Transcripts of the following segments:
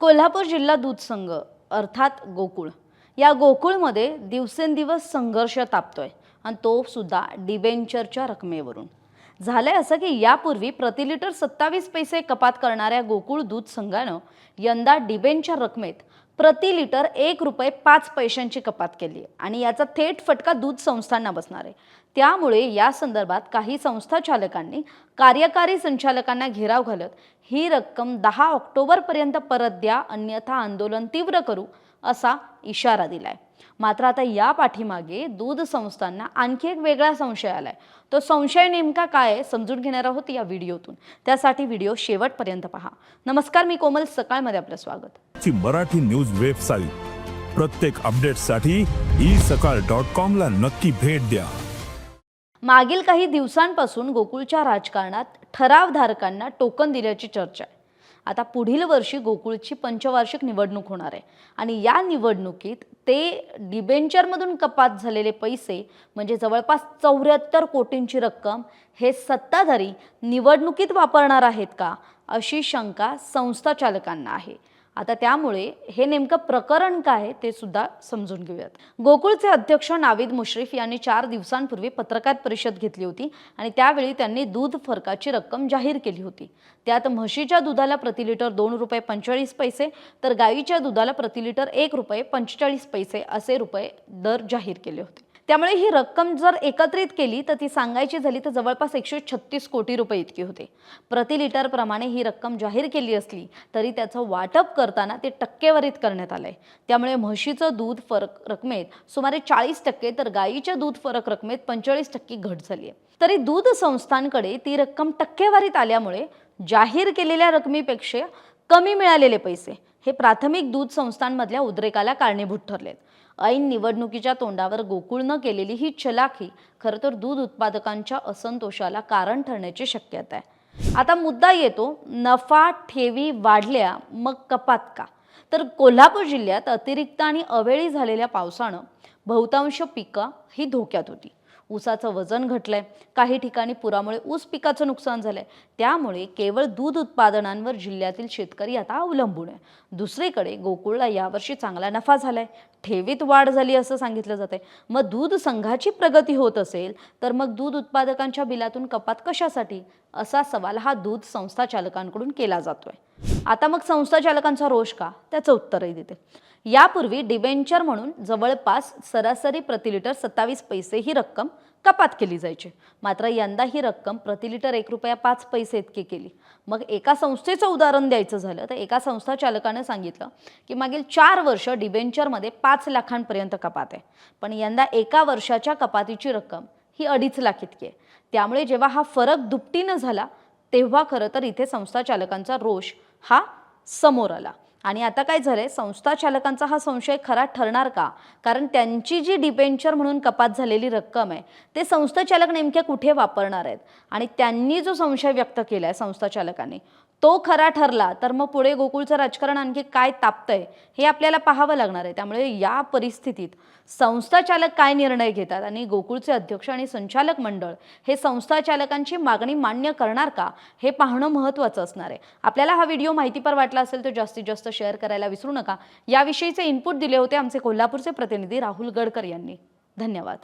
कोल्हापूर जिल्हा दूध संघ अर्थात गोकुळ. या गोकुळमध्ये दिवसेंदिवस संघर्ष तापतोय आणि तो सुद्धा डिबेंचरच्या रकमेवरून. झालंय असं की यापूर्वी प्रति लिटर सत्तावीस पैसे कपात करणाऱ्या गोकुळ दूध संघानं यंदा डिबेंचर रकमेत प्रति लिटर एक रुपये पाच पैशांची कपात केली आहे. आणि याचा थेट फटका दूध संस्थांना बसणार आहे. त्यामुळे या संदर्भात काही संस्था चालकांनी कार्यकारी संचालकांना घेराव घालत ही रक्कम दहा ऑक्टोबरपर्यंत परत द्या अन्यथा आंदोलन तीव्र करू असा इशारा दिलाय. मात्र आता या पाठीमागे दूध संस्थांना आणखी एक वेगळा संशय आलाय. तो संशय नेमका काय समजून घेणार आहोत या व्हिडिओतून. त्यासाठी व्हिडिओ शेवटपर्यंत पहा. नमस्कार मी कोमल सकाळमध्ये आपलं स्वागत. Marathi news website. प्रत्येक अपडेटसाठी ई सकाळ डॉट कॉम ला नक्की भेट द्या. मागील काही दिवसांपासून गोकुळच्या राजकारणात ठरावधारकांना टोकन दिल्याची चर्चा आहे. आता पुढील वर्षी गोकुळची पंचवार्षिक निवडणूक होणार आहे. आणि या निवडणुकीत ते डिबेंचरमधून कपात झालेले पैसे म्हणजे जवळपास चौऱ्याहत्तर कोटींची रक्कम हे सत्ताधारी निवडणुकीत वापरणार आहेत का अशी शंका संस्था चालकांना आहे. आता त्यामुळे हे नेमकं प्रकरण काय ते सुद्धा समजून घेऊयात. गोकुळचे अध्यक्ष नावीद मुश्रीफ यांनी चार दिवसांपूर्वी पत्रकार परिषद घेतली होती आणि त्यावेळी त्यांनी दूध फरकाची रक्कम जाहीर केली होती. त्यात म्हशीच्या दुधाला प्रति लिटर दोन रुपये पंचेचाळीस पैसे तर गाईच्या दुधाला प्रति लिटर एक रुपये पंचेचाळीस पैसे असे रुपये दर जाहीर केले होते. त्यामुळे ही रक्कम जर एकत्रित केली तर ती सांगायची झाली तर जवळपास एकशे छत्तीस कोटी रुपये इतकी होते. प्रति लिटर प्रमाणे ही रक्कम जाहीर केली असली तरी त्याचं वाटप करताना ते टक्केवारीत करण्यात आलंय. त्यामुळे म्हशीचं दूध फरक रकमेत सुमारे चाळीस टक्के तर गाईच्या दूध फरक रकमेत पंचेचाळीस टक्के घट झाली आहे. तरी दूध संस्थांकडे ती रक्कम टक्केवारीत आल्यामुळे जाहीर केलेल्या रकमेपेक्षा कमी मिळालेले पैसे हे प्राथमिक दूध संस्थांमधल्या उद्रेकाला कारणीभूत ठरलेत. ऐन निवडणुकीच्या तोंडावर गोकुळनं केलेली ही चलाखी खरं तर दूध उत्पादकांच्या असंतोषाला कारण ठरण्याची शक्यता आहे. आता मुद्दा येतो नफा ठेवी वाढल्या मग कपात का? तर कोल्हापूर जिल्ह्यात अतिरिक्त आणि अवेळी झालेल्या पावसानं बहुतांश पिकं ही धोक्यात होती. ऊसाचं वजन घटलंय. काही ठिकाणी पुरामुळे ऊस पिकाचं नुकसान झालंय. त्यामुळे केवळ दूध उत्पादनांवर जिल्ह्यातील शेतकरी आता अवलंबून आहे. दुसरीकडे गोकुळला यावर्षी चांगला नफा झालाय. ठेवीत वाढ झाली असं सांगितलं जाते मग दूध संघाची प्रगती होत असेल तर मग दूध उत्पादकांच्या बिलातून कपात कशासाठी? असा सवाल हा दूध संस्था चालकांकडून केला जातोय. आता मग संस्था चालकांचा रोष का? त्याचं उत्तरही देते. यापूर्वी डिबेंचर म्हणून जवळपास सरासरी प्रति लिटर सत्तावीस पैसे ही रक्कम कपात केली जायची. मात्र यंदा ही रक्कम प्रति लिटर एक रुपया पाच पैसे इतकी केली. मग एका संस्थेचं उदाहरण द्यायचं झालं तर एका संस्था चालकानं सांगितलं की मागील चार वर्ष डिबेंचरमध्ये पाच लाखांपर्यंत कपात आहे. पण यंदा एका वर्षाच्या कपातीची रक्कम ही अडीच लाख इतकी आहे. त्यामुळे जेव्हा हा फरक दुपटीनं झाला तेव्हा खरं तर इथे संस्था चालकांचा रोष हा समोर आला आणि आता काय झालंय? संस्था चालकांचा हा संशय खरा ठरणार का? कारण त्यांची जी डिबेंचर म्हणून कपात झालेली रक्कम आहे ते संस्था चालक नेमक्या कुठे वापरणार आहेत? आणि त्यांनी जो संशय व्यक्त केला आहे संस्था चालकाने तो खरा ठरला तर मग पुढे गोकुळचं राजकारण आणखी काय तापतंय हे आपल्याला पाहावं लागणार आहे. त्यामुळे या परिस्थितीत संस्थाचालक काय निर्णय घेतात आणि गोकुळचे अध्यक्ष आणि संचालक मंडळ हे संस्था चालकांची मागणी मान्य करणार का हे पाहणं महत्त्वाचं असणार आहे. आपल्याला हा व्हिडिओ माहितीपर वाटला असेल तर जास्तीत जास्त शेअर करायला विसरू नका. याविषयीचे इनपुट दिले होते आमचे कोल्हापूरचे प्रतिनिधी राहुल गडकर यांनी. धन्यवाद.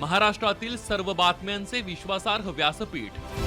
महाराष्ट्रातील सर्व बातम्यांचे विश्वासार्ह व्यासपीठ.